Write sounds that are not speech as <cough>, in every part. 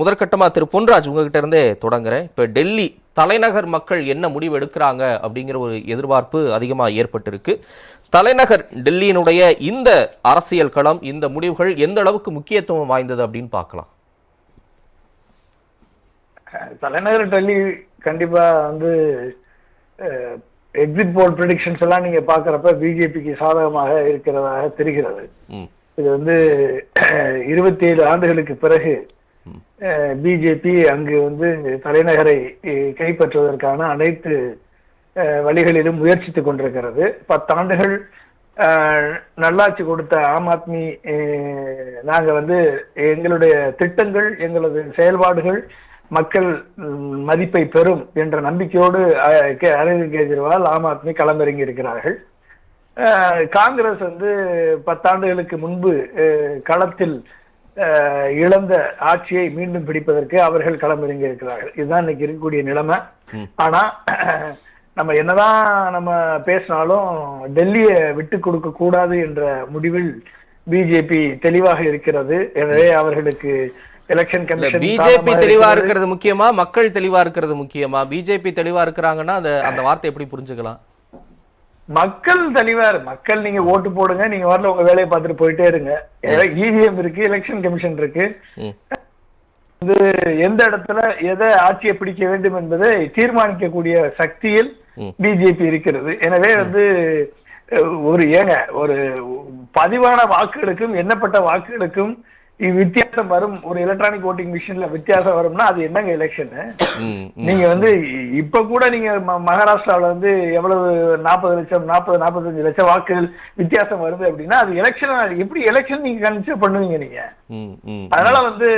முதற்கட்டமா திரு பொன்ராஜ் உங்ககிட்ட இருந்தே தொடங்குறேன். இப்ப டெல்லி தலைநகர் மக்கள் என்ன முடிவு எடுக்கிறாங்க அப்படிங்கிற ஒரு எதிர்பார்ப்பு அதிகமா ஏற்பட்டிருக்கு. தலைநகர் டெல்லியினுடைய இந்த அரசியல் களம் இந்த முடிவுகள் எந்த அளவுக்கு முக்கியத்துவம் வாய்ந்தது அப்படின்னு பார்க்கலாம். தலைநகர் டெல்லி கண்டிப்பா வந்து எக்ஸிட் போல் ப்ரிடிக்ஷன்ஸ் எல்லாம் நீங்க பாக்குறப்ப பிஜேபிக்கு சாதகமாக இருக்கிறதாக தெரிகிறது. இது வந்து இருபத்தி ஏழு ஆண்டுகளுக்கு பிறகு பிஜேபி அங்கு வந்து தலைநகரை கைப்பற்றுவதற்கான அனைத்து வழிகளிலும் முயற்சித்துக் கொண்டிருக்கிறது. பத்தாண்டுகள் நல்லாட்சி கொடுத்த ஆம் ஆத்மி நாங்கள் வந்து எங்களுடைய திட்டங்கள் எங்களது செயல்பாடுகள் மக்கள் மதிப்பை பெறும் என்ற நம்பிக்கையோடு கே- அரவிந்த் கெஜ்ரிவால் ஆம் ஆத்மி களமிறங்கி இருக்கிறார்கள். காங்கிரஸ் வந்து பத்தாண்டுகளுக்கு முன்பு களத்தில் இழந்த ஆட்சியை மீண்டும் பிடிப்பதற்கு அவர்கள் களமிறங்கி இருக்கிறார்கள் இதுதான் இன்னைக்கு இருக்கக்கூடிய நிலைமை. ஆனா நம்ம என்னதான் நம்ம பேசினாலும் டெல்லியை விட்டு கொடுக்க கூடாது என்ற முடிவில் பிஜேபி தெளிவாக இருக்கிறது. எனவே அவர்களுக்கு எலெக்ஷன் கமிஷன் பிஜேபி தெளிவா இருக்கிறது முக்கியமா? மக்கள் தெளிவா இருக்கிறது முக்கியமா? பிஜேபி தெளிவா இருக்கிறாங்கன்னா அந்த அந்த வார்த்தை எப்படி புரிஞ்சுக்கலாம்? மக்கள் தெளிவார் மக்கள் நீங்க ஓட்டு போடுங்க நீங்க வரல உங்க வேலையை பார்த்துட்டு போயிட்டே இருங்க. இவிஎம் இருக்கு எலெக்ஷன் கமிஷன் இருக்கு. இது எந்த இடத்துல எதை ஆட்சியை பிடிக்க வேண்டும் என்பதை தீர்மானிக்கக்கூடிய சக்தியில். பிஜேபி இருக்கிறது. எனவே வந்து ஒரு ஏங்க ஒரு பதிவான வாக்குகளுக்கும் எண்ணப்பட்ட வாக்குகளுக்கும் வித்தியாசம் வரும். ஒரு எலக்ட்ரானிக் ஓட்டிங் மிஷின்ல வித்தியாசம் வரும்னா அது என்னங்க எலெக்ஷன் நீங்க வந்து இப்ப கூட நீங்க மகாராஷ்டிராவுல வந்து எவ்வளவு நாற்பது லட்சம் நாற்பது நாற்பத்தஞ்சு லட்சம் வாக்குகள் வித்தியாசம் வருது அப்படின்னா அது எலெக்ஷன் எப்படி எலெக்ஷன் நீங்க கன்சிடர் பண்ணுவீங்க நீங்க? அதனால வந்து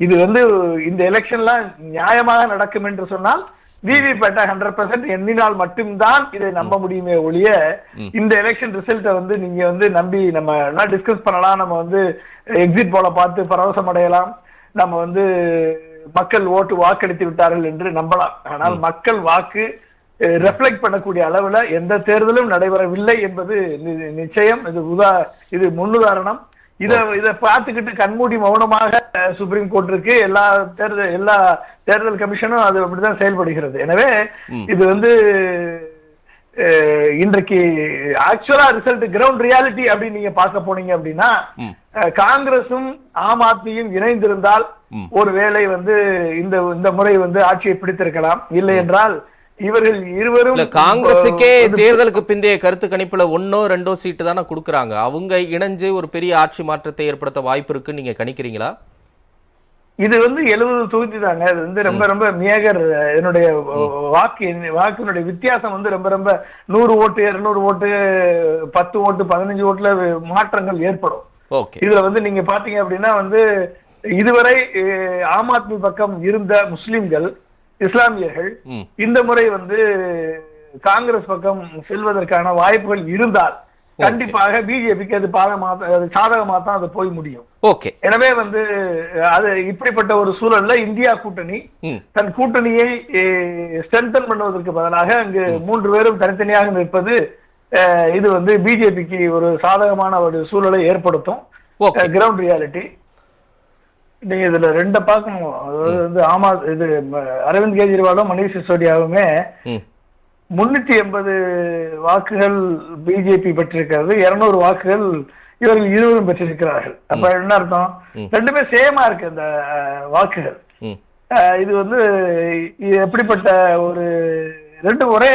இது வந்து இந்த எலெக்ஷன்லாம் நியாயமாக நடக்கும் என்று சொன்னால் விவிபேட்டை ஹண்ட்ரட் பர்சன்ட் எண்ணினால் மட்டும்தான் இதை நம்ப முடியுமே ஒழிய. இந்த எலெக்ஷன் ரிசல்ட்டை வந்து நீங்க வந்து நம்பி நம்ம எல்லாம் டிஸ்கஸ் பண்ணலாம் நம்ம வந்து எக்ஸிட் போல பார்த்து பரவசம் அடையலாம். நம்ம வந்து மக்கள் ஓட்டு வாக்களித்து விட்டார்கள் என்று நம்பலாம். ஆனால் மக்கள் வாக்கு ரெஃப்ளெக்ட் பண்ணக்கூடிய அளவுல எந்த தேர்தலும் நடைபெறவில்லை என்பது நிச்சயம். இது உதா இது முன்னுதாரணம். இத இத பார்த்துக்கிட்டு கண்மூடி மௌனமாக சுப்ரீம் கோர்ட் இருக்கு. எல்லா தேர்தல் எல்லா தேர்தல் கமிஷனும் அது அப்படிதான் செயல்படுகிறது. எனவே. இது வந்து இன்றைக்கு ஆக்சுவலா ரிசல்ட் கிரவுண்ட் ரியாலிட்டி அப்படின்னு நீங்க பார்க்க போனீங்க அப்படின்னா காங்கிரசும் ஆம் ஆத்மியும் இணைந்திருந்தால். ஒருவேளை வந்து இந்த இந்த முறை வந்து ஆட்சியை பிடித்திருக்கலாம். இல்லை என்றால் இவர்கள் இருவரும் வந்து தேர்தலுக்கு பிந்தைய கருத்து கணிப்புல ஒன்னோ ரெண்டோ சீட்டு தானே கொடுக்குறாங்க. அவங்க இணைஞ்சு ஒரு பெரிய ஆட்சி மாற்றத்தை ஏற்படுத்த வாய்ப்பு இருக்குன்னு நீங்க கணிக்கிறீங்களா? இது வந்து எழுபது தொகுதி தாங்க. இது வந்து ரொம்ப ரொம்ப மேகர் என்னுடைய வாக்கு வாக்கினுடைய வித்தியாசம் வந்து ரொம்ப ரொம்ப நூறு ஓட்டு இருநூறு ஓட்டு பத்து ஓட்டு பதினஞ்சு ஓட்டுல மாற்றங்கள் ஏற்படும். இதுல வந்து நீங்க பாத்தீங்க அப்படின்னா வந்து இதுவரை ஆம் ஆத்மி பக்கம் இருந்த முஸ்லிம்கள் இஸ்லாமியர்கள் இந்த முறை வந்து காங்கிரஸ் பக்கம் செல்வதற்கான வாய்ப்புகள் இருந்தால் கண்டிப்பாக பிஜேபிக்கு அது பாதமா சாதகமா தான் அது போய் முடியும். ஓகே. எனவே வந்து அது இப்படிப்பட்ட ஒரு சூழல்ல இந்தியா கூட்டணி தன் கூட்டணியை ஸ்ட்ரென்தன் பண்ணுவதற்கு பதிலாக அங்கு மூன்று பேரும் தனித்தனியாக நிற்பது இது வந்து பிஜேபிக்கு ஒரு சாதகமான ஒரு சூழலை ஏற்படுத்தும். ஓகே. கிரவுண்ட் ரியாலிட்டி நீங்க இதுல ரெண்ட பார்க்கணும் அதாவது வந்து ஆமா இது அரவிந்த் கெஜ்ரிவாலும் மணிஷ் சிசோடியாவுமே முன்னூத்தி எண்பது வாக்குகள் பிஜேபி பெற்றிருக்கிறது இருநூறு வாக்குகள் இவர்கள் இருவரும் பெற்றிருக்கிறார்கள். அப்ப என்ன அர்த்தம். ரெண்டுமே சேமா இருக்கு அந்த வாக்குகள். இது வந்து எப்படிப்பட்ட ஒரு ரெண்டு ஒரே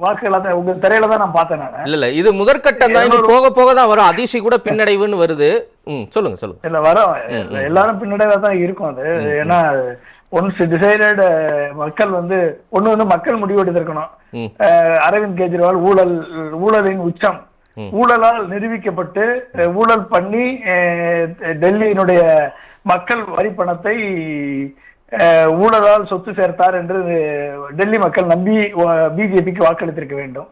வாக்குகளா தான் உங்க திரையில தான் நான் பார்த்தேன் நான். இல்ல இல்ல இது முதற்கட்டம் தான் இனி போக போக தான் வரும். அதிர்ச்சி கூட பின்னடைவுன்னு வருது. ம் சொல்லுங்க சொல்லுங்க. இல்ல வரும். எல்லாரும் பின்னடைவா தான் இருக்கும் அது. ஏன்னா ஒன்ஸ் டிசைடட் மக்கள் வந்து ஒண்ணு வந்து மக்கள் முடிவு எடுத்திருக்கணும் ம். அஹ், அரவிந்த் கெஜ்ரிவால் ஊழல் ஊழலின் உச்சம். ஊழலால் நிரூபிக்கப்பட்டு ஊழல் பண்ணி டெல்லியினுடைய மக்கள் வரி பணத்தை ஊழலால் சொத்து சேர்த்தார் என்று டெல்லி மக்கள் நம்பி பிஜேபிக்கு வாக்களித்திருக்க வேண்டும்.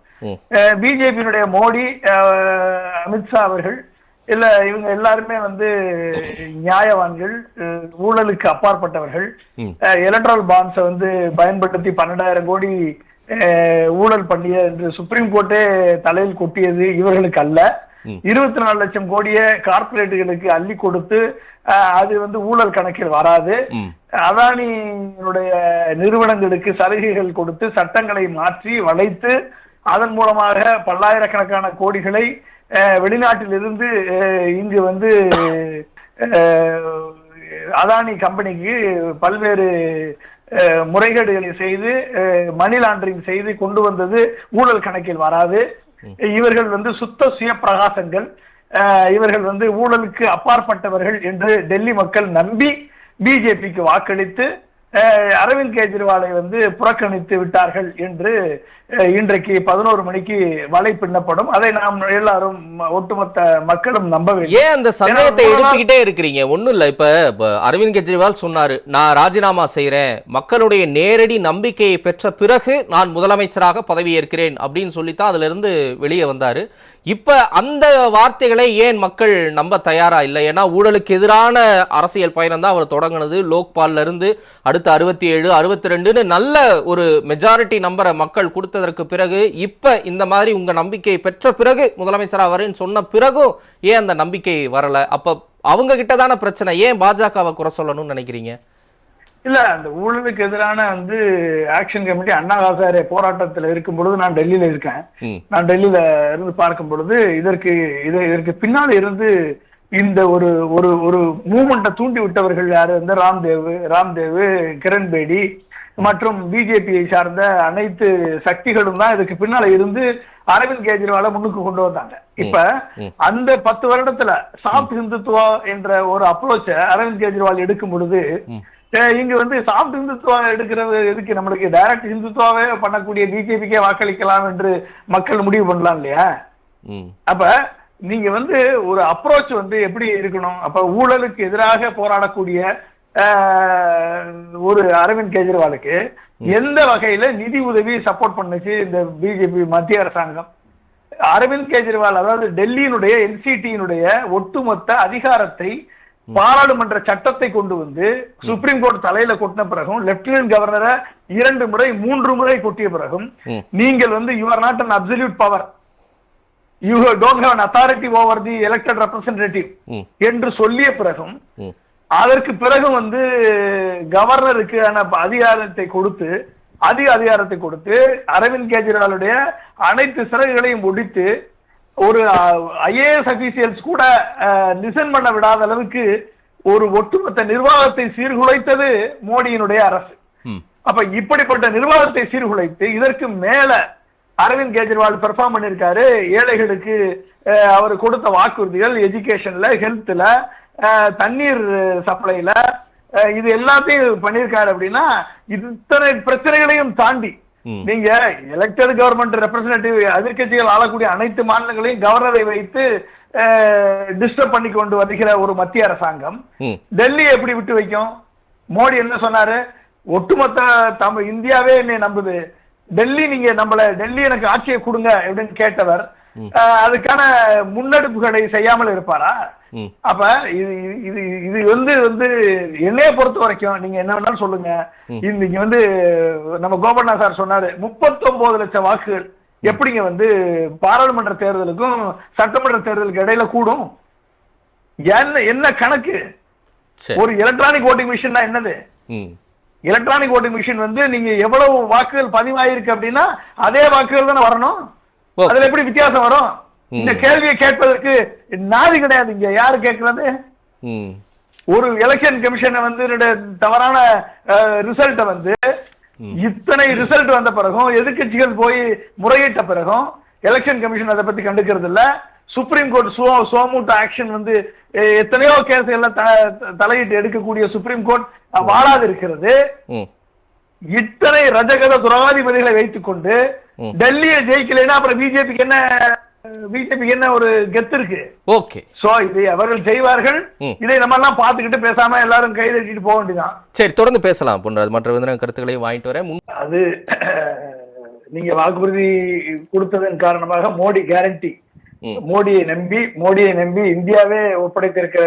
பிஜேபியினுடைய மோடி அமித்ஷா அவர்கள் இல்ல இவங்க எல்லாருமே வந்து நியாயவான்கள் ஊழலுக்கு அப்பாற்பட்டவர்கள். எலக்ட்ரல் பாண்ட்ஸை வந்து பயன்படுத்தி பன்னெண்டாயிரம் கோடி ஊழல் பண்ணிய என்று சுப்ரீம் கோர்ட்டே தலையில் கொட்டியது இவர்களுக்கு அல்ல. இருபத்தி நாலு லட்சம் கோடியை கார்ப்பரேட்டுகளுக்கு அள்ளி கொடுத்து அது வந்து ஊழல் கணக்கில் வராது. அதானியினுடைய நிறுவனங்களுக்கு சலுகைகள் கொடுத்து சட்டங்களை மாற்றி வளைத்து அதன் மூலமாக பல்லாயிரக்கணக்கான கோடிகளை வெளிநாட்டிலிருந்து இங்கு வந்து அதானி கம்பெனிக்கு பல்வேறு முறைகேடுகளை செய்து மணி லாண்டரிங் செய்து கொண்டு வந்தது ஊழல் கணக்கில் வராது. இவர்கள் வந்து சுத்த சுய பிரகாசங்கள் இவர்கள் வந்து ஊழலுக்கு அப்பாற்பட்டவர்கள் என்று டெல்லி மக்கள் நம்பி பிஜேபிக்கு வாக்களித்து அரவிந்த் கெஜ்ரிவாலை வந்து புறக்கணித்து விட்டார்கள் என்று இன்றைக்கு பதினோரு மணிக்கு வலை பின்னப்படும். அதை நாம் எல்லாரும் ஒட்டுமொத்த மக்களும் நம்ப வேண்டும் ஏன் அந்த சந்தேகத்தை எழுப்பிக்கிட்டே இருக்கிறீங்க? ஒண்ணும் இல்ல. இப்ப அரவிந்த் கெஜ்ரிவால் சொன்னாரு நான் ராஜினாமா செய்றேன். மக்களுடைய நேரடி நம்பிக்கையை பெற்ற பிறகு நான் முதலமைச்சராக பதவியேற்கிறேன். அப்படின்னு சொல்லித்தான் அதுல இருந்து வெளியே வந்தாரு. இப்ப அந்த வார்த்தைகளை ஏன் மக்கள் நம்ப தயாரா இல்லை? ஏன்னா ஊழலுக்கு எதிரான அரசியல் பயணம் தான் அவர் தொடங்கினது. லோக்பால்ல இருந்து அடுத்து அறுபத்தி ஏழு அறுபத்தி ரெண்டுன்னு நல்ல ஒரு மெஜாரிட்டி நம்பரை மக்கள் கொடுத்ததற்கு பிறகு இப்ப இந்த மாதிரி உங்க நம்பிக்கையை பெற்ற பிறகு முதலமைச்சரா வரேன்னு சொன்ன பிறகும் ஏன் அந்த நம்பிக்கை வரல? அப்ப அவங்க கிட்ட தானே பிரச்சனை. ஏன் பாஜகவை குறை சொல்லணும்னு நினைக்கிறீங்க? இல்ல அந்த ஊழலுக்கு எதிரான வந்து ஆக்ஷன் கமிட்டி அண்ணா ஹசாரே போராட்டத்துல இருக்கும் பொழுது நான் டெல்லியில இருக்கேன். நான் டெல்லியில இருந்து பார்க்கும் பொழுது இதற்கு இது இதற்கு பின்னால் இருந்து இந்த ஒரு ஒரு ஒரு மூமெண்ட்டை தூண்டி விட்டவர்கள் யாரு? வந்து ராம்தேவ் ராம்தேவ் கிரண் பேடி மற்றும் பிஜேபியை சார்ந்த அனைத்து சக்திகளும் தான் இதுக்கு பின்னால இருந்து அரவிந்த் கெஜ்ரிவாலை முன்னுக்கு கொண்டு வந்தாங்க. இப்ப. அந்த பத்து வருடத்துல சாஃப்ட் ஹிந்துத்துவா என்ற ஒரு அப்ரோச்ச அரவிந்த் கெஜ்ரிவால் எடுக்கும் பொழுது இங்க வந்து சாஃப்ட் ஹிந்துத்துவா எடுக்கிறது எதுக்கு? நம்மளுக்கு டைரக்ட் ஹிந்துத்துவாவே பண்ணக்கூடிய பிஜேபிக்கே வாக்களிக்கலாம் என்று மக்கள் முடிவு பண்ணலாம் இல்லையா? அப்ப நீங்க வந்து ஒரு அப்ரோச் வந்து எப்படி இருக்கணும்? அப்ப ஊழலுக்கு எதிராக போராடக்கூடிய ஒரு அரவிந்த் கெஜ்ரிவாலுக்கு எந்த வகையில நிதி உதவி சப்போர்ட் பண்ணுச்சு இந்த பிஜேபி மத்திய அரசாங்கம்? அரவிந்த் கெஜ்ரிவால் அதாவது டெல்லியினுடைய என்சிடியினுடைய ஒட்டுமொத்த அதிகாரத்தை பாராளுமன்ற சட்டத்தை கொண்டு வந்து சுப்ரீம் கோர்ட் தலையில கொட்டின பிறகும் லெப்டினன்ட் கவர்னரை இரண்டு முறை மூன்று முறை கொட்டிய பிறகும். நீங்கள் வந்து you are not an absolute power you don't have authority over the elected representative என்று சொல்லிய பிறகும் ம் அதற்கு பிறகு வந்து கவர்னருக்கான அதிகாரத்தை கொடுத்து அதிக அதிகாரத்தை கொடுத்து அரவிந்த் கெஜ்ரிவாலுடைய அனைத்து சிறகுகளையும் ஒடித்து ஒரு ஐஏஎஸ் அபிஷியல்ஸ் கூட லிசன் பண்ண விடாத அளவுக்கு ஒரு ஒட்டுமொத்த நிர்வாகத்தை சீர்குலைத்தது மோடியினுடைய அரசு. ம் அப்ப இப்படிப்பட்ட நிர்வாகத்தை சீர்குலைத்து இதற்கு மேல அரவிந்த் கெஜ்ரிவால் பெர்ஃபார்ம் பண்ணிருக்காரு. ஏழைகளுக்கு அவர் கொடுத்த வாக்குறுதிகள் எஜுகேஷன்ல ஹெல்த்ல தண்ணீர் சப்ளைல இது எல்லாத்தையும் பண்ணிருக்காரு அப்படின்னா இது இத்தனை பிரச்சனைகளையும் தாண்டி. நீங்க எலெக்டட் கவர்மெண்ட் ரெப்ரசன்டேட்டிவ் எதிர்க்கட்சிகள் ஆளக்கூடிய அனைத்து மாநிலங்களையும் கவர்னரை வைத்து டிஸ்டர்ப் பண்ணி கொண்டு வருகிற ஒரு மத்திய அரசாங்கம். டெல்லி எப்படி விட்டு வைக்கும்? மோடி என்ன சொன்னாரு? ஒட்டுமொத்த தமிழ் இந்தியாவே என்னை நம்புது. டெல்லி நீங்க நம்மள டெல்லி எனக்கு ஆட்சியை கொடுங்க அப்படின்னு கேட்டவர் அதுக்கான முன்னெடுப்புகளை செய்யாமல் இருப்பாரா? அப்ப இது இது இது வந்து வந்து என்னைய பொறுத்த வரைக்கும் நீங்க என்ன வேணாலும் சொல்லுங்க. இன்னைக்கு வந்து நம்ம கோபண்ணா சார் சொன்னாரு 39 லட்சம் வாக்குகள் எப்படிங்க வந்து பாராளுமன்ற தேர்தலுக்கும் சட்டமன்ற தேர்தலுக்கு இடையில கூடும்? என்ன என்ன கணக்கு? ஒரு எலக்ட்ரானிக் ஓட்டிங் மிஷின்னா என்னது? எலக்ட்ரானிக் ஓட்டிங் மிஷின் வந்து நீங்க எவ்வளவு வாக்குகள் பதிவாயிருக்கு அப்படின்னா அதே வாக்குகள் தானே வரணும். அதுல எப்படி வித்தியாசம் வரும்? இந்த கேள்வியை கேட்பதற்கு நாதி கிடையாது. இங்க யாரு கேட்கறது? ஒரு எலெக்ஷன் கமிஷனை வந்து தவறான ரிசல்ட்டை வந்து இத்தனை ரிசல்ட் வந்த பிறகும் எதிர்க்கட்சிகள் போய் முறையிட்ட பிறகும் எலெக்ஷன் கமிஷன் அதை பத்தி கண்டுக்கிறது இல்ல. Supreme court so suo motu action வந்து எத்தனையோ கேஸ் எல்லாம் தலையிட்டு எடுக்கக்கூடிய சுப்ரீம் கோர்ட் வாழாது இருக்கிறது. இத்தனை ரஜகத துறவாதிபதிகளை வைத்துக் கொண்டு டெல்லியை ஜெயிக்கலைன்னா அப்புறம் பிஜேபிக்கு என்ன பிஜேபிக்கு என்ன ஒரு கெத்து இருக்கு? ஓகே. சோ இதை அவர்கள் செய்வார்கள். இதை நம்ம எல்லாம் பார்த்துக்கிட்டு பேசாம எல்லாரும் கை தட்டிட்டு போக வேண்டியதான் சரி தொடர்ந்து பேசலாம் பொன்ராஜ். மற்ற விதன கருத்துக்களையும் வாங்கிட்டு வரேன். அது நீங்க வாக்குறுதி கொடுத்ததன் காரணமாக மோடி கேரண்டி. மோடியை நம்பி மோடியை நம்பி இந்தியாவே ஒப்படைத்திருக்க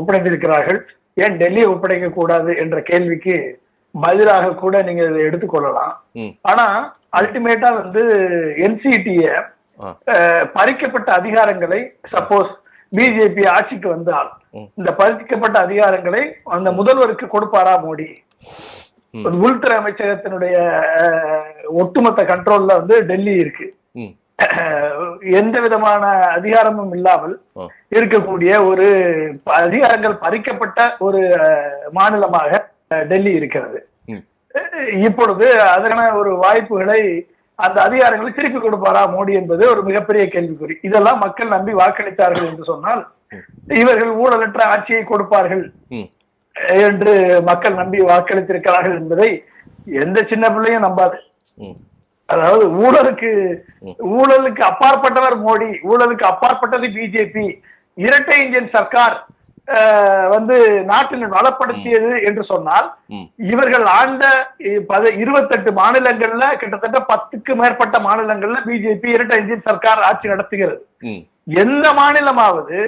ஒப்படைத்திருக்கிறார்கள். ஏன் டெல்லியை ஒப்படைக்க கூடாது என்ற கேள்விக்கு பதிலாக கூட நீங்க இதை எடுத்துக்கொள்ளலாம் ஆனா அல்டிமேட்டா வந்து என்சிடிய பறிக்கப்பட்ட அதிகாரங்களை சப்போஸ் பிஜேபி ஆட்சிக்கு வந்தால். இந்த பறிக்கப்பட்ட அதிகாரங்களை அந்த முதல்வருக்கு கொடுப்பாரா மோடி? உள்துறை அமைச்சகத்தினுடைய ஒட்டுமொத்த கண்ட்ரோல்ல வந்து டெல்லி இருக்கு. எந்த விதமான அதிகாரமும் இல்லாமல். இருக்கக்கூடிய ஒரு அதிகாரங்கள் பறிக்கப்பட்ட ஒரு மாநிலமாக டெல்லி இருக்கிறது. இப்பொழுது அதற்கான ஒரு வாய்ப்புகளை அந்த அதிகாரங்களை திருப்பி கொடுப்பாரா மோடி என்பது ஒரு மிகப்பெரிய கேள்விக்குறி. இதெல்லாம் மக்கள் நம்பி வாக்களித்தார்கள் என்று சொன்னால் இவர்கள் ஊழலற்ற ஆட்சியை கொடுப்பார்கள் என்று மக்கள் நம்பி வாக்களித்திருக்கிறார்கள் என்பதை எந்த சின்ன பிள்ளையும் நம்பாது. அதாவது ஊழலுக்கு ஊழலுக்கு அப்பாற்பட்டவர் மோடி ஊழலுக்கு அப்பாற்பட்டது பிஜேபி இரட்டை இன்ஜின் சர்க்கார் வந்து நாட்டில் நலப்படுத்தியது என்று சொன்னால் இவர்கள் ஆண்ட இருபத்தெட்டு மாநிலங்கள்ல கிட்டத்தட்ட பத்துக்கு மேற்பட்ட மாநிலங்கள்ல பிஜேபி இரட்டை இன்ஜின் சர்க்கார் ஆட்சி நடத்துகிறது. எந்த மாநிலமாவது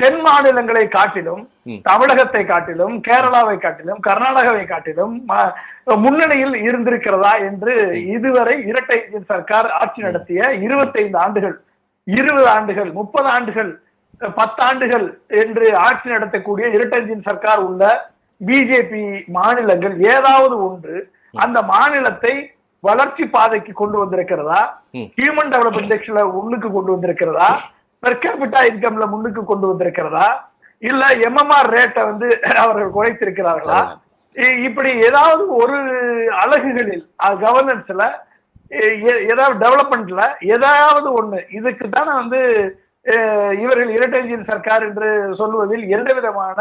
தென் மாநிலங்களை காட்டிலும். தமிழகத்தை காட்டிலும் கேரளாவை காட்டிலும் கர்நாடகாவை காட்டிலும் முன்னணியில் இருந்திருக்கிறதா என்று இதுவரை இரட்டை சர்க்கார் ஆட்சி நடத்திய இருபத்தைந்து ஆண்டுகள் இருபது ஆண்டுகள் முப்பது ஆண்டுகள் பத்தாண்டுகள் என்று ஆட்சி நடத்தக்கூடிய இரட்டை இன்ஜின் சர்க்கார் உள்ள பிஜேபி மாநிலங்கள் ஏதாவது ஒன்று அந்த மாநிலத்தை வளர்ச்சி பாதைக்கு கொண்டு வந்திருக்கிறதா. ஹியூமன் டெவலப்மெண்ட் இண்டெக்ஸ்ல முன்னுக்கு கொண்டு வந்திருக்கிறதா? பெர் கேபிட்டா இன்கம்ல முன்னுக்கு கொண்டு வந்திருக்கிறதா? இல்ல எம்எம்ஆர் ரேட்டை வந்து அவர்கள் குறைத்திருக்கிறார்களா? இப்படி ஏதாவது ஒரு அலகுகளில் கவர்னன்ஸ்ல ஏதாவது டெவலப்மெண்ட்ல ஏதாவது ஒண்ணு இதுக்கு தானே வந்து இவர்கள் இரட்டை இன்ஜின் சர்க்கார் என்று சொல்வதில் எந்த விதமான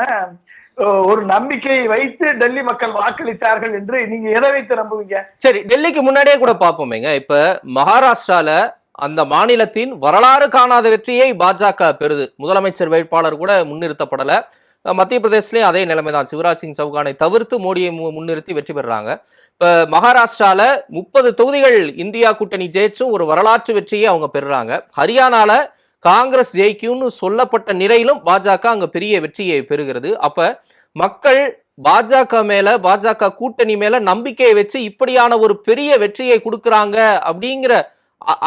ஒரு நம்பிக்கையை வைத்து டெல்லி மக்கள் வாக்களித்தார்கள் என்று நீங்க எதை வைத்து நம்புவீங்க? சரி டெல்லிக்கு முன்னாடியே கூட பார்ப்போமேங்க. இப்ப மகாராஷ்டிரால அந்த மாநிலத்தின் வரலாறு காணாத வெற்றியை பாஜக பெறுது. முதலமைச்சர் வேட்பாளர் கூட முன்னிறுத்தப்படலை. மத்திய பிரதேசலேயும் அதே நிலைமை தான் சிவராஜ் சிங் சௌகானை தவிர்த்து மோடியை மு- முன்னிறுத்தி வெற்றி பெறுறாங்க. இப்போ மகாராஷ்டிராவில் முப்பது தொகுதிகள் இந்தியா கூட்டணி ஜெயிச்சும் ஒரு வரலாற்று வெற்றியை அவங்க பெறுறாங்க. ஹரியானாவில் காங்கிரஸ் ஜெயிக்கும்னு சொல்லப்பட்ட நிலையிலும் பாஜக அங்கே பெரிய வெற்றியை பெறுகிறது. அப்போ மக்கள் பாஜக மேல பாஜக கூட்டணி மேல நம்பிக்கையை வச்சு இப்படியான ஒரு பெரிய வெற்றியை கொடுக்குறாங்க அப்படிங்கிற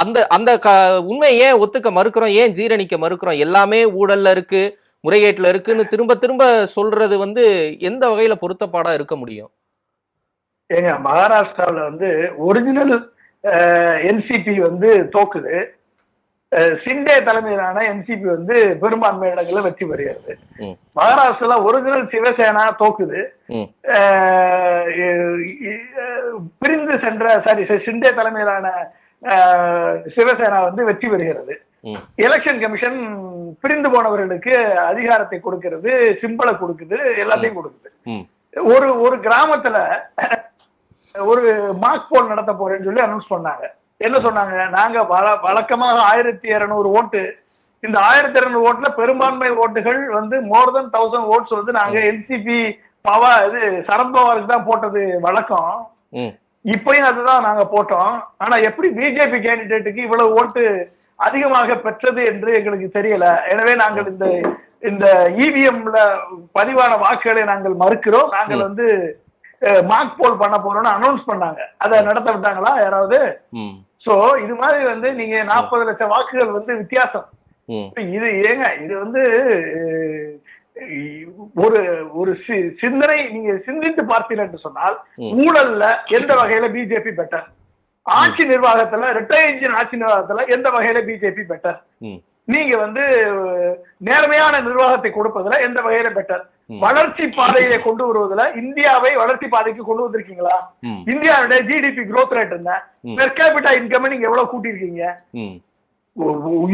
அந்த அந்த க உண்மையை ஏன் ஒத்துக்க மறுக்கிறோம்? ஏன் ஜீரணிக்க மறுக்கிறோம்? எல்லாமே ஊழல்ல இருக்கு முறைகேட்டுல இருக்குன்னு திரும்ப திரும்ப சொல்றது வந்து எந்த வகையில பொருத்தப்பாடா இருக்க முடியும்? ஏங்க மகாராஷ்டிராவில் வந்து ஒரிஜினல் என்சிபி வந்து தோக்குது. சிண்டே தலைமையிலான என்சிபி வந்து பெரும்பான்மை இடங்களில் வெற்றி பெறுகிறது. மகாராஷ்டிரால ஒரிஜினல் சிவசேனா தோக்குது. பிரிந்து சென்ற சாரி சிண்டே தலைமையிலான சிவசேனா வந்து வெற்றி பெறுகிறது. எலெக்ஷன் கமிஷன் பிரிந்து போனவர்களுக்கு அதிகாரத்தை கொடுக்கிறது சிம்பளை கொடுக்குது எல்லாத்தையும் கொடுக்குது. ஒரு ஒரு கிராமத்துல ஒரு மார்க் போல் நடத்த போறேன்னு சொல்லி அனௌன்ஸ் பண்ணாங்க. என்ன சொன்னாங்க? நாங்க வழ- வழக்கமாக ஆயிரத்தி இருநூறு ஓட்டு. இந்த ஆயிரத்தி இருநூறு ஓட்டுல பெரும்பான்மை ஓட்டுகள் வந்து மோர் தென் தௌசண்ட் ஓட்ஸ் வந்து நாங்க என்சிபி பவா இது சரத்பவாருக்கு தான் போட்டது வழக்கம். இப்பயும் அதுதான் நாங்க போட்டோம். ஆனா எப்படி பிஜேபி கேண்டிடேட்டுக்கு இவ்வளவு ஓட்டு அதிகமாக பெற்றது என்று எங்களுக்கு தெரியல. எனவே நாங்கள் இந்த இந்த இவிஎம்ல பதிவான வாக்குகளை நாங்கள் மறுக்கிறோம். நாங்கள் வந்து மார்க் போல் பண்ண போறோம்னு அனௌன்ஸ் பண்ணாங்க. அதை நடத்த விட்டாங்களா? யாராவது? சோ இது மாதிரி வந்து நீங்க நாற்பது லட்சம் வாக்குகள் வந்து வித்தியாசம். இது ஏங்க இது வந்து ஒரு ஒரு சிந்தனை நீங்க சிந்தித்து பார்த்தீர்கள் என்று சொன்னால். ஊழல்ல எந்த வகையில பிஜேபி பெட்டர் ஆட்சி நிர்வாகத்துல ரெட்டை இன்ஜின் ஆட்சி நிர்வாகத்துல எந்த வகையில பிஜேபி பெட்டர் நீங்க வந்து நேர்மையான நிர்வாகத்தை கொடுப்பதுல எந்த வகையில பெட்டர். வளர்ச்சி பாதையை கொண்டு வருவதுல இந்தியாவை வளர்ச்சி பாதைக்கு கொண்டு வந்திருக்கீங்களா? இந்தியாவுடைய ஜிடிபி growth ரேட் என்ன. பெர் கேபிட்டா இன்கம் நீங்க எவ்வளவு கூட்டியிருக்கீங்க?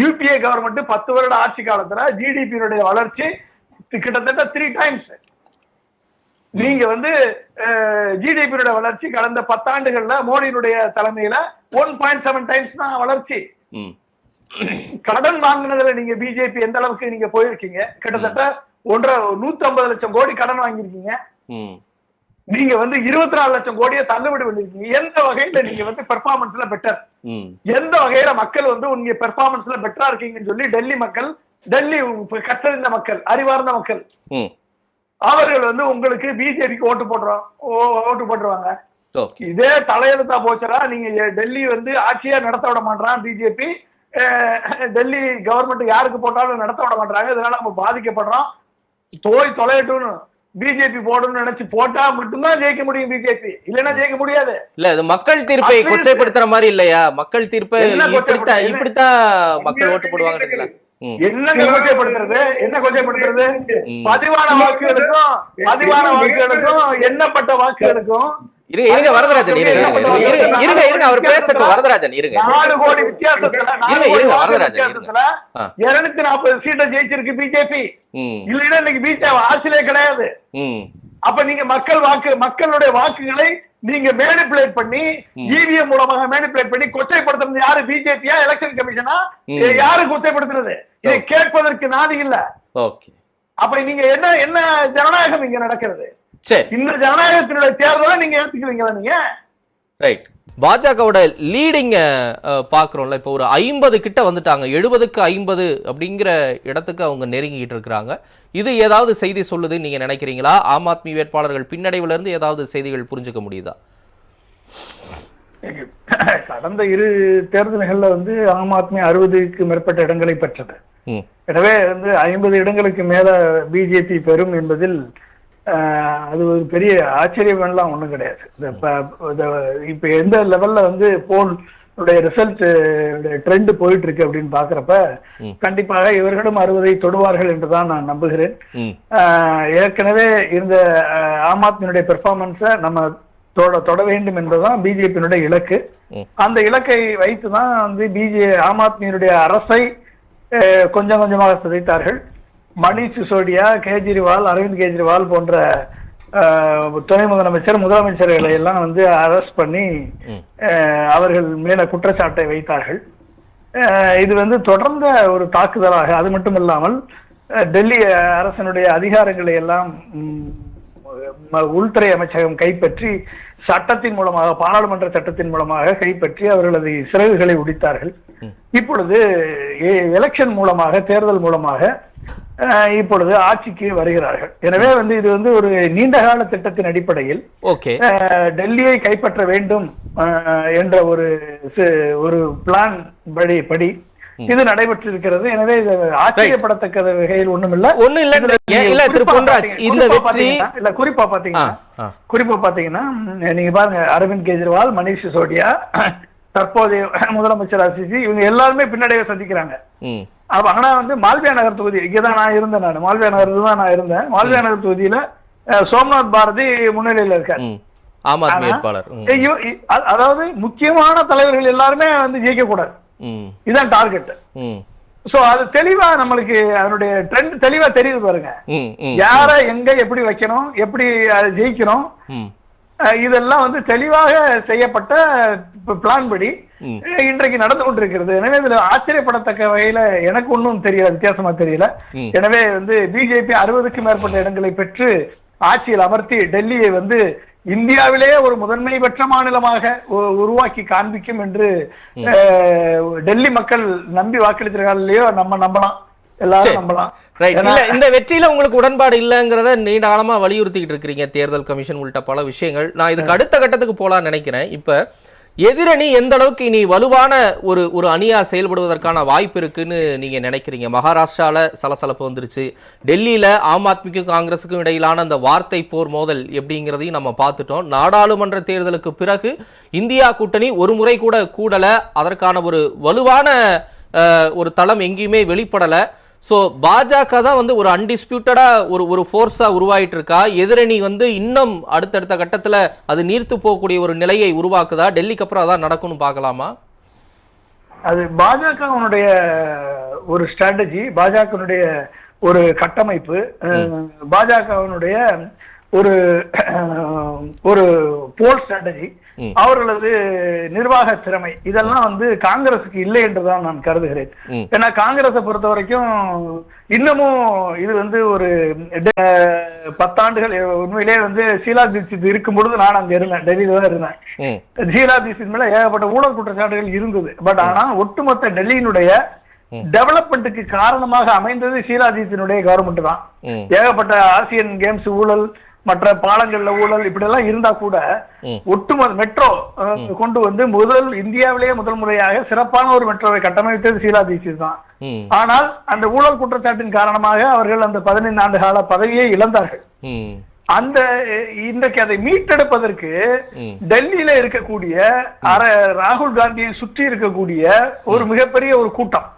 யூபிஏ கவர்மெண்ட் பத்து வருட ஆட்சி காலத்துல ஜிடிபியினுடைய வளர்ச்சி கிட்டத்தட்ட த்ரீ டைம்ஸ் நீங்க வந்து ஜிடிபியினுடைய வளர்ச்சி கடந்த பத்தாண்டுகள்ல மோடியினுடைய தலைமையில ஒன் பாயிண்ட் செவன் டைம்ஸ் தான் வளர்ச்சி. கடன் வாங்கினதுல நீங்க பிஜேபி எந்த அளவுக்கு நீங்க போயிருக்கீங்க? கிட்டத்தட்ட ஒன்றரை நூத்தி ஐம்பது லட்சம் கோடி கடன் வாங்கியிருக்கீங்க. நீங்க வந்து இருபத்தி நாலு லட்சம் கோடியை தள்ளுபடி பண்ணிருக்கீங்க எந்த வகையில நீங்க வந்து பெர்ஃபார்மன்ஸ்ல பெட்டர் எந்த வகையில மக்கள் வந்து உங்க பெர்ஃபார்மன்ஸ்ல பெட்டரா இருக்கீங்கன்னு சொல்லி டெல்லி மக்கள் டெல்லி கற்றறிந்த மக்கள் அறிவார்ந்த மக்கள். அவர்கள் வந்து உங்களுக்கு பிஜேபிக்கு ஓட்டு போடுறோம் ஓட்டு போட்டுருவாங்க. இதே தலையெழுத்தா போச்சுனா நீங்க டெல்லி வந்து ஆட்சியா நடத்த விட மாட்டான் பிஜேபி டெல்லி கவர்மெண்ட் யாருக்கு போட்டாலும் நடத்த விட மாட்டாங்க இதனால நம்ம பாதிக்கப்படுறோம். போய் தொலையட்டும்னு பிஜேபி போடணும்னு நினைச்சு போட்டா மட்டும்தான் ஜெயிக்க முடியும் பிஜேபி இல்லைன்னா ஜெயிக்க முடியாது. இல்ல இது மக்கள் தீர்ப்பை கொச்சைப்படுத்துற மாதிரி இல்லையா? மக்கள் தீர்ப்பை இப்படித்தான் மக்கள் ஓட்டு போடுவாங்கன்றீங்களா? ம். என்னங்க கொச்சைப்படுத்துறது என்ன கொச்சைப்படுத்துறது. பதிவான வாக்குகளுக்கும் பதிவான வாக்குகளுக்கும் எண்ணப்பட்ட வாக்குகளுக்கும். இருங்க இருங்க வரதராஜன் இருங்க இருங்க, இருங்க அவர் பேசட்டும் வரதராஜன் இருங்க. நாலு கோடி வித்தியாசத்துல இருங்க, இருங்க, வாக்கு வரதராஜன். இருநூத்தி நாற்பது சீட்டை ஜெயிச்சிருக்கு பிஜேபி இல்லைன்னா இன்னைக்கு பிஜேபி ஆட்சியிலே கிடையாது. அப்ப நீங்க மக்கள் வாக்கு மக்களுடைய வாக்குகளை நீங்க மேனிப்புலேட் பண்ணி இவிஎம் மூலமாக மேனிப்புலேட் பண்ணி கொச்சைப்படுத்துறது யாரு? பிஜேபியா எலெக்ஷன் கமிஷனா யாரு கொச்சைப்படுத்துறது? இதை கேட்பதற்கு நாதி இல்ல. ஓகே. அப்ப நீங்க என்ன என்ன ஜனநாயகம் இங்க நடக்கிறது? சரி. இந்த ஜனநாயகத்தினுடைய தேர்தலை நீங்க ஏத்துக்குவீங்களா நீங்க? ரைட் பாஜகவோட லீடிங்க பார்க்குறோம்ல இப்போ ஒரு ஐம்பது கிட்ட வந்துட்டாங்க. எழுபதுக்கு ஐம்பது அப்படிங்கிற இடத்துக்கு அவங்க நெருங்கிட்டு இருக்கிறாங்க. இது ஏதாவது செய்தி சொல்லுதுன்னு நீங்க நினைக்கிறீங்களா? ஆம் ஆத்மி வேட்பாளர்கள் பின்னடைவுல இருந்து ஏதாவது செய்திகள் புரிஞ்சுக்க முடியுதா? கடந்த இரு தேர்தல்கள்ல வந்து ஆம் ஆத்மி அறுபதுக்கு மேற்பட்ட இடங்களை பெற்றது. எனவே வந்து ஐம்பது இடங்களுக்கு மேல பிஜேபி பெறும் என்பதில் அது ஒரு பெரிய ஆச்சரியம் எல்லாம் ஒண்ணும் கிடையாது. இந்த இந்த இப்ப எந்த லெவல்ல வந்து போல் ரிசல்ட் ட்ரெண்ட் போயிட்டு இருக்கு அப்படின்னு பாக்குறப்ப. கண்டிப்பாக இவர்களும் அறுபதை தொடுவார்கள் என்றுதான் நான் நம்புகிறேன். ஏற்கனவே இருந்த ஆஹ், ஆம் ஆத்மியினுடைய பெர்ஃபார்மன்ஸை நம்ம தொட தொட வேண்டும் என்பதுதான் பிஜேபியினுடைய இலக்கு. அந்த இலக்கை வைத்து தான் வந்து பிஜே ஆம் ஆத்மியினுடைய அரசை கொஞ்சம் கொஞ்சமாக சிதைத்தார்கள். மணிஷ் சிசோடியா கேஜ்ரிவால் அரவிந்த் கெஜ்ரிவால் போன்ற துணை முதலமைச்சர் முதலமைச்சர்களை எல்லாம் வந்து அரெஸ்ட் பண்ணி அவர்கள் மேல குற்றச்சாட்டை வைத்தார்கள். இது வந்து தொடர்ந்த ஒரு தாக்குதலாக அது மட்டும் இல்லாமல் டெல்லி அரசனுடைய அதிகாரங்களை எல்லாம் உள்துறை அமைச்சகம் கைப்பற்றி சட்டத்தின் மூலமாக பாராளுமன்ற சட்டத்தின் மூலமாக கைப்பற்றி அவர்களது சிறகுகளை உடித்தார்கள். இப்பொழுது எலெக்ஷன் மூலமாக தேர்தல் மூலமாக இப்பொழுது ஆட்சிக்கு வருகிறார்கள். எனவே வந்து இது வந்து ஒரு நீண்டகால திட்டத்தின் அடிப்படையில் டெல்லியை கைப்பற்ற வேண்டும் என்ற ஒரு ஒரு பிளான் படி படி இது நடைபெற்றிருக்கிறது. எனவே இது ஆச்சரியப்படத்தக்க வகையில் ஒண்ணுமில்ல. ஒண்ணு இல்ல இல்ல திரு பொன்ராஜ் இந்த வெற்றி இல்ல குறிப்பா பாத்தீங்கன்னா குறிப்பா பாத்தீங்கன்னா நீங்க பாருங்க அரவிந்த் கெஜ்ரிவால் மணிஷ் சிசோடியா தற்போதைய முதலமைச்சர் அசிசி இவங்க எல்லாருமே பின்னடைவை சந்திக்கிறாங்க. அப்ப ஆனா வந்து மால்வியா நகர் தொகுதி இங்கதான் நான் இருந்தேன் நான். மால்வியா நகர் தான் நான் இருந்தேன். மால்வியா நகர் தொகுதியில சோம்நாத் பாரதி முன்னிலையில இருக்காரு. ஆம் ஆத்மி வேட்பாளர். அதாவது முக்கியமான தலைவர்கள் எல்லாருமே வந்து ஜெயிக்க கூடாது. இதுதான் டார்கெட் சோ அது தெளிவா நம்மளுக்கு அதனுடைய ட்ரெண்ட் தெளிவா தெரியுது பாருங்க. யார எங்க எப்படி வைக்கணும் எப்படி ஜெயிக்கணும் இதெல்லாம் வந்து தெளிவாக செய்யப்பட்ட பிளான் படி. இன்றைக்கு நடந்து கொண்டிருக்கிறது. எனவே இதுல ஆச்சரியப்படத்தக்க வகையில எனக்கு ஒன்றும் தெரியல வித்தியாசமா தெரியல. எனவே வந்து பிஜேபி அறுபதுக்கும் மேற்பட்ட இடங்களை பெற்று ஆட்சியில் அமர்த்தி டெல்லியை வந்து இந்தியாவிலேயே ஒரு முதன்மை பெற்ற மாநிலமாக உருவாக்கி காண்பிக்கும் என்று டெல்லி மக்கள் நம்பி வாக்களித்திருக்காங்க இல்லையோ நம்ம நம்பலாம். எல்லாரும் இந்த வெற்றியில உங்களுக்கு உடன்பாடு இல்லைங்கிறத நீண்ட காலமா வலியுறுத்திக்கிட்டு இருக்கிறீங்க தேர்தல் கமிஷன் உள்ளிட்ட பல விஷயங்கள். நான் இதுக்கு அடுத்த கட்டத்துக்கு போலாம்னு நினைக்கிறேன். இப்ப எதிரணி எந்த அளவுக்கு இனி வலுவான ஒரு ஒரு அணியா செயல்படுவதற்கான வாய்ப்பு இருக்குன்னு நீங்க நினைக்கிறீங்க? மகாராஷ்டிரால சலசலப்பு வந்துருச்சு. டெல்லியில ஆம் ஆத்மிக்கும் காங்கிரஸுக்கும் இடையிலான அந்த வார்த்தை போர் மோதல் எப்படிங்கிறதையும் நம்ம பார்த்துட்டோம். நாடாளுமன்ற தேர்தலுக்கு பிறகு இந்தியா கூட்டணி ஒரு முறை கூட கூடல. அதற்கான ஒரு வலுவான ஒரு தளம் எங்கேயுமே வெளிப்படலை. ஸோ பாஜக தான் வந்து ஒரு அன்டிஸ்பியூட்டடா ஒரு ஒரு ஃபோர்ஸா உருவாயிட்டு இருக்கா எதிரணி வந்து இன்னும் அடுத்தடுத்த கட்டத்துல அது நீர்த்து போகக்கூடிய ஒரு நிலையை உருவாக்குதா? டெல்லிக்கு அப்புறம் அதான் நடக்கும்னு பார்க்கலாமா? அது பாஜகவினுடைய ஒரு ஸ்ட்ராட்டஜி பாஜகவினுடைய ஒரு கட்டமைப்பு பாஜகவினுடைய ஒரு ஒரு போல் ஸ்ட்ராட்டஜி. அவர்களது நிர்வாக திறமை. இதெல்லாம் வந்து காங்கிரசுக்கு இல்லை என்றுதான் நான் கருதுகிறேன். ஏன்னா காங்கிரஸை பொறுத்த வரைக்கும் இன்னமும் இது வந்து ஒரு பத்தாண்டுகள் உண்மையிலேயே வந்து ஷீலா தீட்சித் இருக்கும் பொழுது நான் அங்க இருந்தேன். டெல்லியில தான் இருந்தேன். ஜீலா தீசின் மேல ஏகப்பட்ட ஊழல் குற்றச்சாட்டுகள் இருந்தது. பட் ஆனா ஒட்டுமொத்த டெல்லியினுடைய டெவலப்மெண்ட்டுக்கு காரணமாக அமைந்தது ஷீலா தீசினுடைய கவர்மெண்ட் தான். ஏகப்பட்ட ஆசியன் கேம்ஸ் ஊழல் மற்ற பாலங்கள்ல ஊழல் இப்படி எல்லாம் இருந்தா கூட. ஒட்டுமொத்த மெட்ரோ கொண்டு வந்து முதல் இந்தியாவிலேயே முதல் முறையாக சிறப்பான ஒரு மெட்ரோவை கட்டமைத்தது ஷீலா தீட்சித் தான். ஆனால் அந்த ஊழல் குற்றச்சாட்டின் காரணமாக அவர்கள் அந்த பதினைந்து ஆண்டு கால பதவியை இழந்தார்கள். அந்த இன்றைக்கு அதை மீட்டெடுப்பதற்கு. டெல்லியில இருக்கக்கூடிய அர- ராகுல் காந்தியை சுற்றி இருக்கக்கூடிய ஒரு மிகப்பெரிய ஒரு கூட்டம்.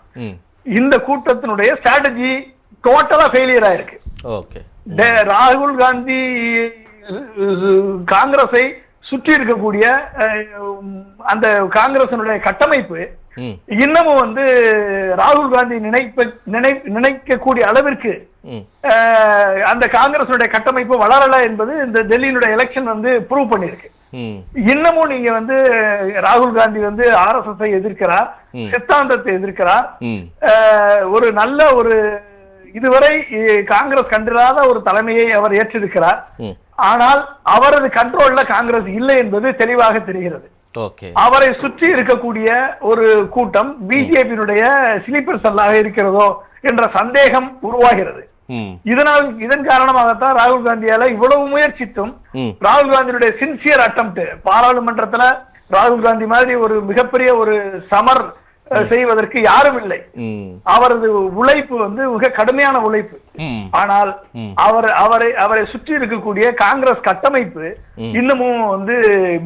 இந்த கூட்டத்தினுடைய ஸ்ட்ராட்டஜி டோட்டலா ஃபெயிலியர் ஆயிருக்கு. ஓகே. ராகுல் காந்தி காங்கிரஸை சுற்றி இருக்கக்கூடிய அந்த காங்கிரசினுடைய கட்டமைப்பு இன்னமும் வந்து ராகுல் காந்தி நினைப்ப நினை நினைக்கக்கூடிய அளவிற்கு அந்த காங்கிரசுடைய கட்டமைப்பு வளரல என்பது இந்த டெல்லியினுடைய எலெக்ஷன் வந்து ப்ரூவ் பண்ணிருக்கு ம். இன்னமும் நீங்க வந்து ராகுல் காந்தி வந்து ஆர்எஸ்எஸ் ஐ எதிர்க்கிறார் ம். சித்தாந்தத்தை எதிர்க்கிறார். ஒரு நல்ல ஒரு இதுவரை காங்கிரஸ் கண்டிராத ஒரு தலைமையை அவர் ஏற்றிருக்கிறார். ஆனால் அவரது கண்ட்ரோல்ல காங்கிரஸ் இல்லை என்பது தெளிவாக தெரிகிறது. அவரை சுற்றி இருக்கக்கூடிய ஒரு கூட்டம் பிஜேபியினுடைய ஸ்லீப்பர் செல்லாக இருக்கிறதோ என்ற சந்தேகம் உருவாகிறது. இதனால் இதன் காரணமாகத்தான் ராகுல் காந்தியால இவ்வளவு முயற்சித்தும் ராகுல் காந்தியுடைய சின்சியர் அட்டம்ப்ட் பாராளுமன்றத்துல ராகுல் காந்தி மாதிரி ஒரு மிகப்பெரிய ஒரு சமர் செய்வதற்கு யாரும் இல்லை. அவரது உழைப்பு வந்து மிக கடுமையான உழைப்பு. ஆனால். அவர் அவரை அவரை சுற்றி இருக்கக்கூடிய காங்கிரஸ் கட்டமைப்பு இன்னமும் வந்து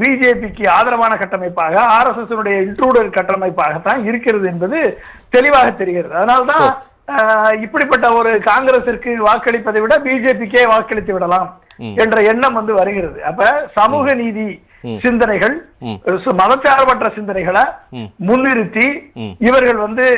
பிஜேபிக்கு ஆதரவான கட்டமைப்பாக ஆர்எஸ்எஸ் இன்ட்ரூடர் கட்டமைப்பாகத்தான் இருக்கிறது என்பது தெளிவாக தெரிகிறது. அதனால்தான் இப்படிப்பட்ட ஒரு காங்கிரசிற்கு வாக்களிப்பதை விட பிஜேபிக்கே வாக்களித்து விடலாம். என்ற எண்ணம் வந்து வருகிறது. அப்ப சமூக நீதி. சிந்தனைகள் மதச்சார்பற்ற சிந்தனைகளை. முன்னிறுத்தி. இவர்கள் வந்து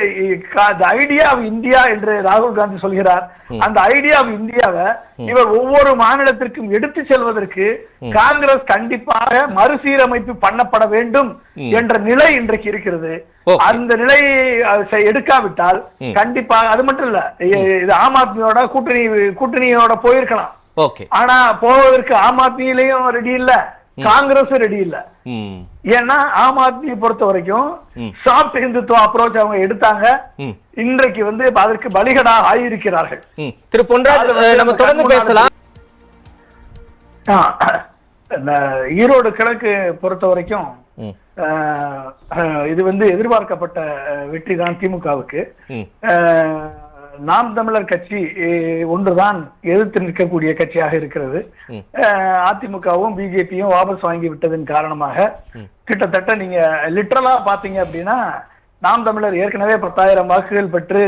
ஐடியா ஆஃப் இந்தியா என்று ராகுல் காந்தி சொல்கிறார். அந்த ஐடியா ஆஃப் இந்தியாவை இவர் ஒவ்வொரு மாநிலத்திற்கும் எடுத்து செல்வதற்கு காங்கிரஸ் கண்டிப்பாக மறுசீரமைப்பு பண்ணப்பட வேண்டும். என்ற நிலை இன்றைக்கு இருக்கிறது. அந்த செ- எடுக்காவிட்டால். கண்டிப்பாக அது மட்டும் இல்ல இது ஆம் ஆத்மியோட கூட்டணி கூட்டணியோட போயிருக்கலாம். ஆனா போவதற்கு ஆம் ஆத்மியிலையும் ரெடி இல்ல. காங்கிரஸும் ரெடி இல்ல. ஏன்னா ஆம் ஆத்மியை பொறுத்த வரைக்கும் ம். சாஃப்ட் ஹிந்துத்துவ அப்ரோச் அவங்க எடுத்தாங்க. இன்றைக்கு வந்து அதற்கு பலிகடா ஆகியிருக்கிறார்கள் ம். திரு பொன்ராஜ் நம்ம தொடர்ந்து பேசலாம். ஈரோடு கிழக்கு பொறுத்த வரைக்கும் இது வந்து எதிர்பார்க்கப்பட்ட வெற்றி தான் திமுகவுக்கு. நாம் தமிழர் கட்சி ஒன்றுதான் எதிர்த்து நிற்கக்கூடிய கட்சியாக இருக்கிறது. அதிமுகவும் பிஜேபியும் வாபஸ் வாங்கி விட்டதன் காரணமாக. கிட்டத்தட்ட நீங்க லிட்டரலா பாத்தீங்க அப்படின்னா நாம் தமிழர் ஏற்கனவே பத்தாயிரம் வாக்குகள் பெற்று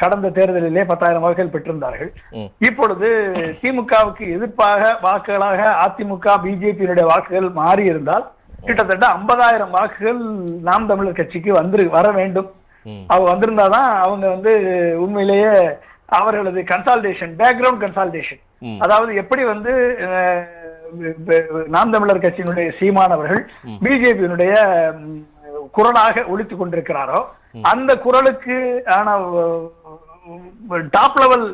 கடந்த தேர்தலிலே பத்தாயிரம் வாக்குகள் பெற்றிருந்தார்கள். இப்பொழுது திமுகவுக்கு எதிர்ப்பாக வாக்குகளாக அதிமுக பிஜேபியினுடைய வாக்குகள் மாறி இருந்தால் கிட்டத்தட்ட ஐம்பதாயிரம் வாக்குகள் நாம் தமிழர் கட்சிக்கு வந்து வர வேண்டும். அவங்க வந்திருந்தாதான் அவங்க வந்து உண்மையிலேயே அவர்களது கன்சால்டேஷன் பேக்ரவுண்ட் கன்சால்டேஷன். அதாவது எப்படி வந்து நாம் தமிழர் கட்சியினுடைய சீமானவர்கள் பிஜேபியினுடைய குரலாக ஒழித்துக் கொண்டிருக்கிறாரோ அந்த குரலுக்கு ஆன டாப் லெவல்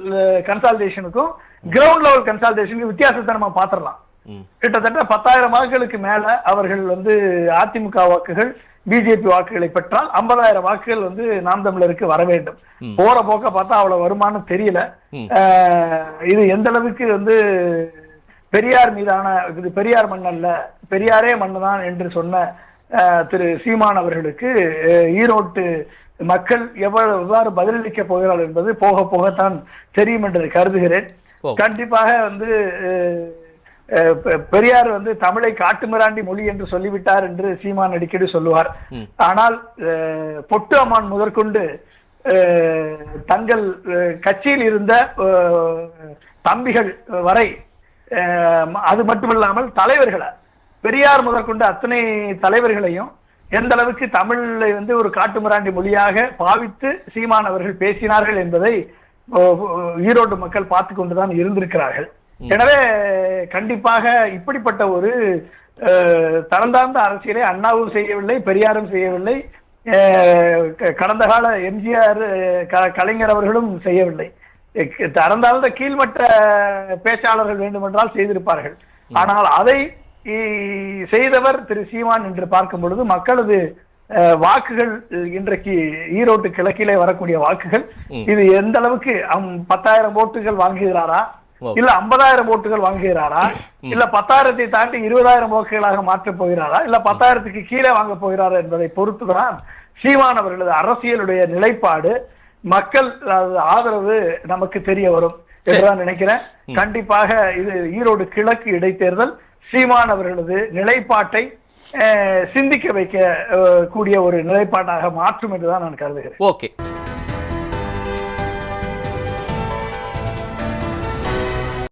கன்சால்டேஷனுக்கும் கிரவுண்ட் லெவல் கன்சால்டேஷனுக்கு வித்தியாசத்தை நம்ம பாத்திரலாம் கிட்டத்தட்ட பத்தாயிரம் வாக்குகளுக்கு மேல அவர்கள் வந்து அதிமுக வாக்குகள் பிஜேபி வாக்குகளை பெற்றால் ஐம்பதாயிரம் வாக்குகள் வந்து நாம் தமிழருக்கு வர வேண்டும். போற போக்க பார்த்தா அவ்வளவு வருமானம் தெரியல இது எந்த அளவுக்கு வந்து பெரியார் மீதான இது பெரியார் மண் அல்ல பெரியாரே மண்ணுதான் என்று சொன்ன திரு சீமான் அவர்களுக்கு ஈரோட்டு மக்கள் எவ்வளவு எவ்வாறு பதிலளிக்க போகிறார்கள் என்பது போக போகத்தான் தெரியும் என்று கருதுகிறேன். கண்டிப்பாக வந்து பெரியார் வந்து தமிழை காட்டுமிராண்டி மொழி என்று சொல்லிவிட்டார் என்று சீமான் அடிக்கடி சொல்லுவார். ஆனால் பொட்டு அம்மான் முதற்கொண்டு தங்கள் கட்சியில் இருந்த தம்பிகள் வரை அது மட்டுமில்லாமல் தலைவர்களை பெரியார் முதற்கொண்டு அத்தனை தலைவர்களையும் எந்த அளவுக்கு தமிழை வந்து ஒரு காட்டுமிராண்டி மொழியாக பாவித்து சீமான் அவர்கள் பேசினார்கள் என்பதை ஈரோடு மக்கள் பார்த்து கொண்டுதான் இருந்திருக்கிறார்கள் எனவே கண்டிப்பாக இப்படிப்பட்ட ஒரு தரந்தார்ந்த அரசியலை அண்ணாவும் செய்யவில்லை பெரியாரும் செய்யவில்லை கடந்த கால எம்ஜிஆர் கலைஞர் அவர்களும் செய்யவில்லை. தரந்தாழ்ந்த கீழ்மட்ட பேச்சாளர்கள் வேண்டுமென்றால் செய்திருப்பார்கள். ஆனால் அதை செய்தவர் திரு சீமான் என்று பார்க்கும் பொழுது மக்களது வாக்குகள் இன்றைக்கு ஈரோட்டு கிழக்கிலே வரக்கூடிய வாக்குகள். இது எந்த அளவுக்கு பத்தாயிரம் ஓட்டுகள் வாங்குகிறாரா. இல்ல ஐம்பதாயிரம் ஓட்டுகள் வாங்குகிறாரா? <laughs> இல்ல பத்தாயிரத்தை தாண்டி இருபதாயிரம் வாக்குகளாக மாற்றப் போகிறாரா? இல்ல பத்தாயிரத்துக்கு கீழே வாங்க போகிறாரா என்பதை பொறுத்துதான் சீமான் அவர்களது அரசியலுடைய நிலைப்பாடு மக்கள் ஆதரவு நமக்கு தெரிய வரும் என்றுதான் நினைக்கிறேன். கண்டிப்பாக இது ஈரோடு கிழக்கு இடைத்தேர்தல் சீமான் அவர்களது நிலைப்பாட்டை சிந்திக்க வைக்க கூடிய ஒரு நிலைப்பாட்டாக மாற்றும் என்றுதான் நான் கருதுகிறேன். ஓகே